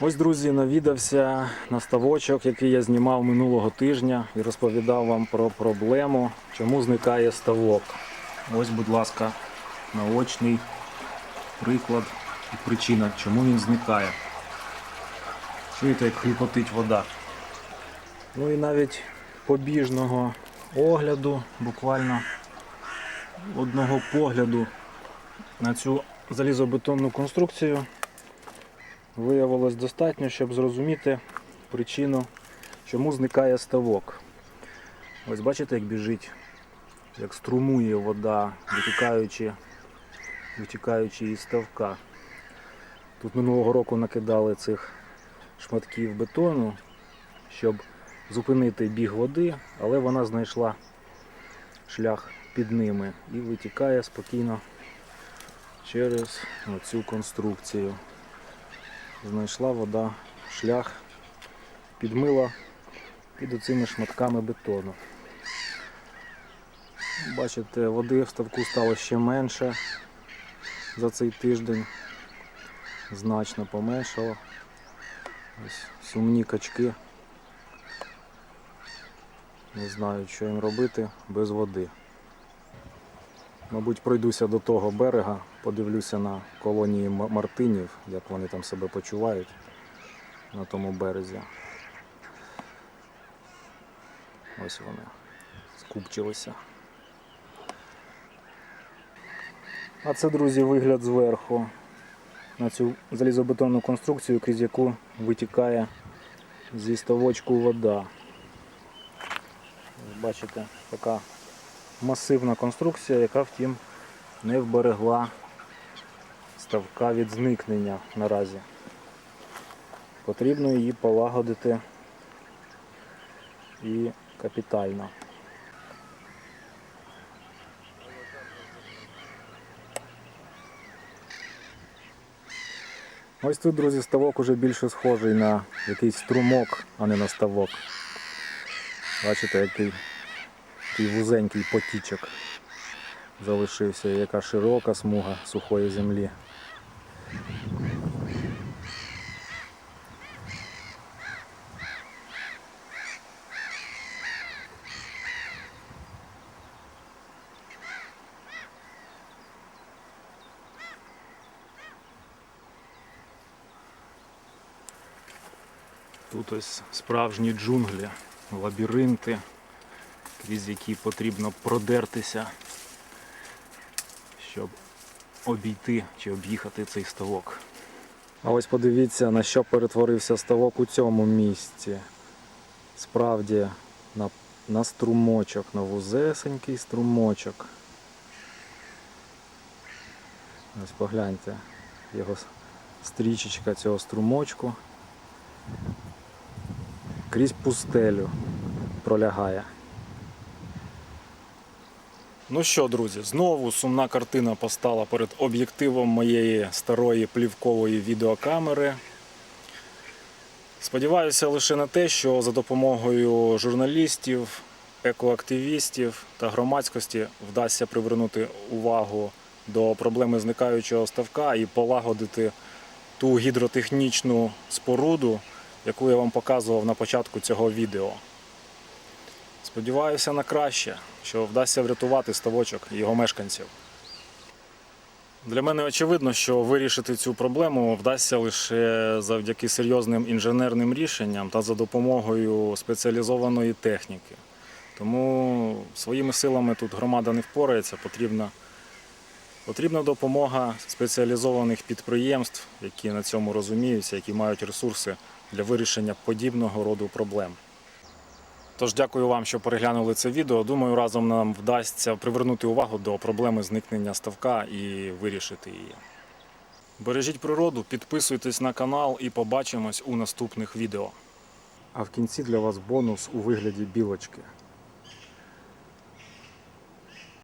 Ось, друзі, навідався на ставочок, який я знімав минулого тижня і розповідав вам про проблему, чому зникає ставок. Ось, будь ласка, наочний приклад і причина, чому він зникає. Чуєте, як хлюпотить вода. Ну і навіть побіжного огляду, буквально одного погляду на цю залізобетонну конструкцію виявилось достатньо, щоб зрозуміти причину, чому зникає ставок. Ось бачите, як біжить, як струмує вода, витікаючи, витікаючи із ставка. Тут минулого року накидали цих шматків бетону, щоб зупинити біг води, але вона знайшла шлях під ними і витікає спокійно через цю конструкцію знайшла вода шлях, підмила під оцими шматками бетону. Бачите, води в ставку стало ще менше за цей тиждень. Значно поменшало. Ось сумні качки. Не знаю, що їм робити без води. Мабуть, пройдуся до того берега, подивлюся на колонії мартинів, як вони там себе почувають на тому березі. Ось вони скупчилися. А це, друзі, вигляд зверху на цю залізобетонну конструкцію, крізь яку витікає зі ставочку вода. Бачите, така масивна конструкція, яка втім не вберегла ставка від зникнення наразі. Потрібно її полагодити і капітально. Ось тут, друзі, ставок уже більше схожий на якийсь струмок, а не на ставок. Бачите, який такий вузенький потічок залишився, яка широка смуга сухої землі. Тут ось справжні джунглі, лабіринти, крізь які потрібно продертися, щоб обійти чи об'їхати цей ставок. А ось подивіться, на що перетворився ставок у цьому місці. Справді на, на струмочок, на вузесенький струмочок. Ось погляньте, його стрічечка цього струмочку крізь пустелю пролягає. Ну що, друзі, знову сумна картина постала перед об'єктивом моєї старої плівкової відеокамери. Сподіваюся лише на те, що за допомогою журналістів, екоактивістів та громадськості вдасться привернути увагу до проблеми зникаючого ставка і полагодити ту гідротехнічну споруду, яку я вам показував на початку цього відео. Сподіваюся на краще, що вдасться врятувати ставочок і його мешканців. Для мене очевидно, що вирішити цю проблему вдасться лише завдяки серйозним інженерним рішенням та за допомогою спеціалізованої техніки. Тому своїми силами тут громада не впорається, потрібна, потрібна допомога спеціалізованих підприємств, які на цьому розуміються, які мають ресурси для вирішення подібного роду проблем. Тож дякую вам, що переглянули це відео. Думаю, разом нам вдасться привернути увагу до проблеми зникнення ставка і вирішити її. Бережіть природу, підписуйтесь на канал і побачимось у наступних відео. А в кінці для вас бонус у вигляді білочки.